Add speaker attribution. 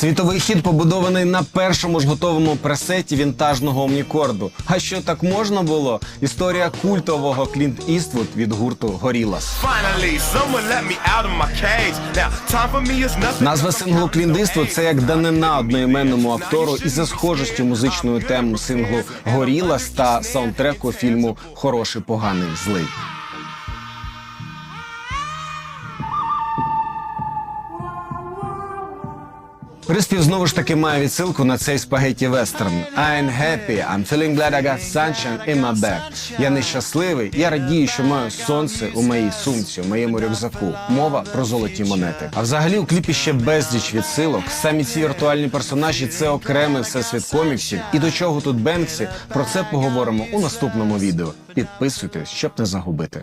Speaker 1: Світовий хід побудований на першому ж готовому пресеті вінтажного омнікорду. А що так можна було? Історія культового Клінт Іствуд від гурту Горілас. Назва синглу Клінт Іствуд – це як данина одноіменному актору і за схожістю музичною темою синглу Горілас та саундтреку фільму Хороший, поганий, злий. Приспів знову ж таки має відсилку на цей спагетті вестерн. I'm happy, I'm feeling glad I got sunshine in my bag. Я нещасливий, я радію, що маю сонце у моїй сумці, у моєму рюкзаку. Мова про золоті монети. А взагалі у кліпі ще безліч відсилок. Самі ці віртуальні персонажі це окремий всесвіт коміксів. І до чого тут Бенксі? Про це поговоримо у наступному відео. Підписуйтесь, щоб не загубити.